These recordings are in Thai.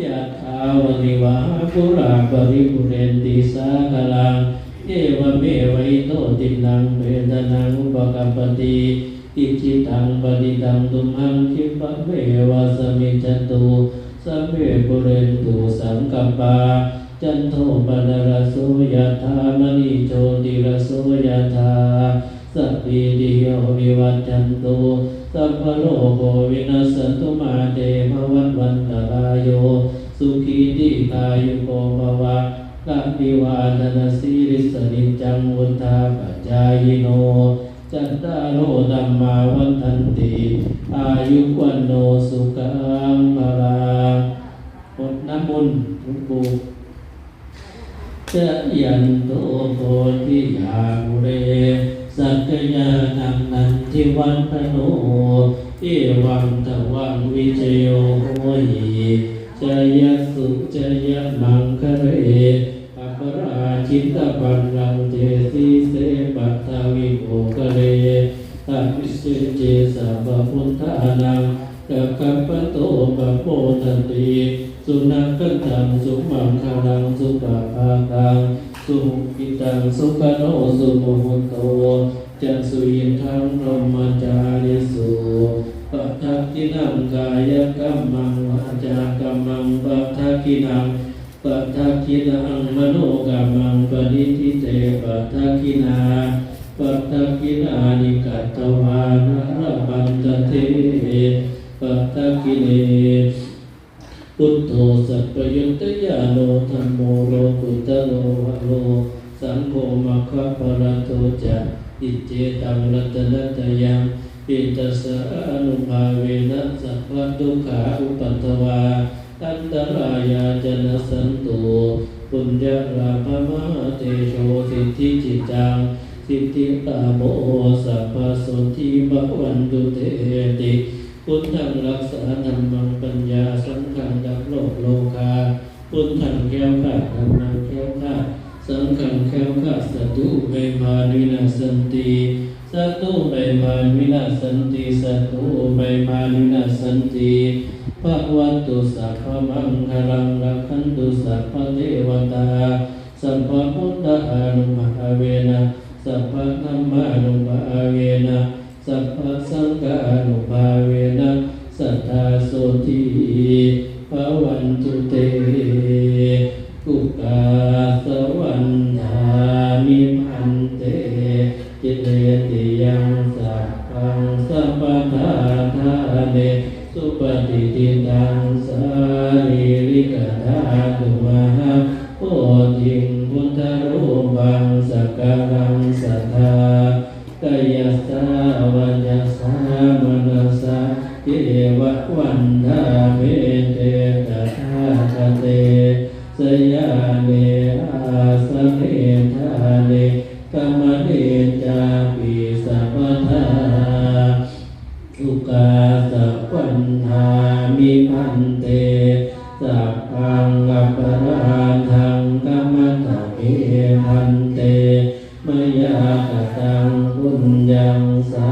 ยะถาวริวาปุราปริปุเรนติสากลังเอวเมวัยโตตินังเวทนังอุปกัปปติอิจิตังปฏิตังตุมหังคิปะเมวะสมิจตุสัพเพปุเรนตุสังกัปปาจันโทปนรสโสยธามณิโชติรสโสยธา สัพพิติโยวิวัจจันตุสัพพโลกโควินัสสันตุมาเตภวันวันตรายโยสุขีติกายุโกภวะกะปิวาทนาสีริสนิจังวุฒาปัจจายโน จัตตารโอธรรมาวันทันติ อายุวันโนสุขังภาลังหมดน้ำมนต์หลวงปู่จะยันโตโพธิยามุเร สักยานังนันทิวันพโนเอวังตะวังวิจโยโหหิจยสุจยมังคะเรอัปราชิตปันลังเจสีเสปัตตาวิโภคะเรตัมิสเจสัพพุทธานังกัปกัปปโตปะโพทันติสุนัขกันตังสุมังคลังสุปะภาคัง สุขิตังสุขโนสุโมหโตจะสุยินทังรมจาริสุปัทกินังกายกรรมังวาจากรรมังปัทกินังปัทกินังมโนกรรมังปณิทิเตปัทกินาปัทกินานิกัตวานะระบันตเทปัทกิเน พุทโธสัพพยุตยาโนธรรมโมโลกุตโลวะโล สังโฆมัคคะปะระโตจะอิเจตังรัตนัตยังปิตัสสะอนุภาเวนะสัพพทุกขาอุปัตตวาอันตรายาจนะสันตุปุญญาลาภมหาเตโชสิทธิจิตังสิทธิตาโมสัพพะโสทิภวันตุเตติ พุทธังรักษาธรรมังปัญญาสังฆังดับโลกโลกาพุทธังแก้วขาดธรรมังแก้วขาสังฆังแก้วขาดสัตตุเบมานินาสันติสัตตุเบมานินาสันติสัตตุเบมานินาสันติภะวันตุสัพพะมังคลังรักขันตุสัพพะเทวตาสัพพะพุทธานุภาเวนะสัพพะธัมมานุภาเวนะสัพพะสังฆานุภา ติยังสัพพังสัพพทาทาเนสุปฏิทิตังสาลีริกธาตุมหาโพธิงพุทธรูปังสักการังสัทธากายสาวัญญาสามนัสสาเทวะวันทาเมเตตถาคเตสยาเนอาสเนธาเน กรรมเนจาปิสัพพทาทุกาสัพพันธามิพันเตสัพพังกัปปะราทังกัมมะตะเมพันเตมยากตังปุญญังสา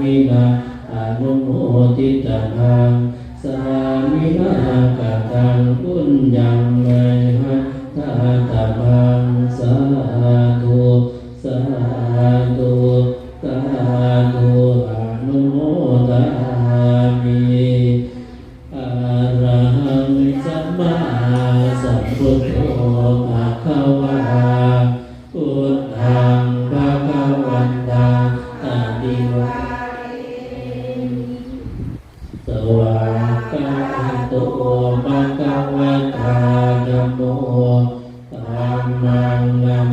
มินาอนุโมทิตังสามินากตังปุญญังไมหัตถาตาพังสาธุ สาธุสาธุอนุโมทามิอะระหังสัมมาสัมพุทโธภะคะวาพุทธังภะคะวันตังอะดิวะ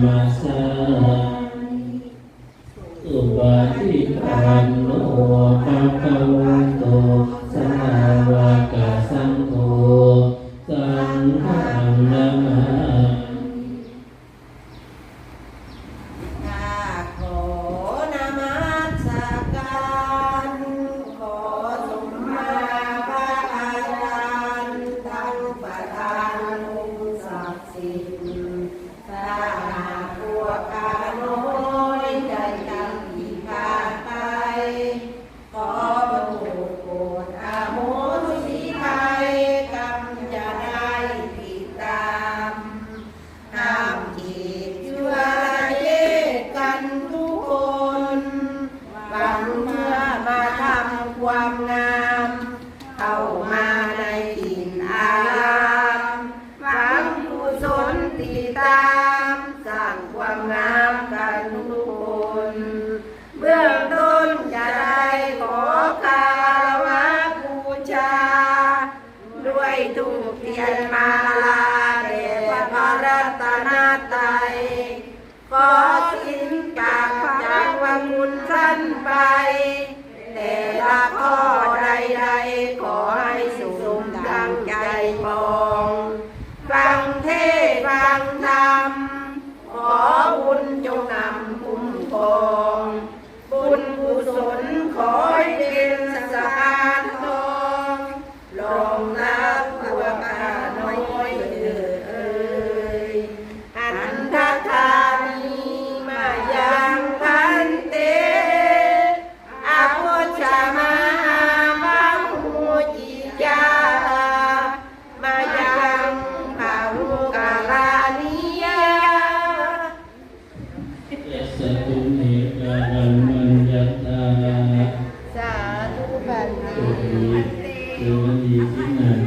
มามัสามิสุปฏิปันโนภะคะวะ ความงาม เข้ามาในถิ่นอารามฝังกุศนติตามสร้างความงามกันทุกคนเบื้องต้นจะได้ขอคารวะบูชา ด้วยทุกเทียนมาลาเดวพรรัตนารัขอสิ้นกักจากวังมุนสั้นไป แต่ละข้อใดๆขอให้สุมดังใจมองฟังเทศฟังธรรม ขอบุญจงนำคุ้มครองบุญกุศลขอให้เป็นสะพานทองรองรั ส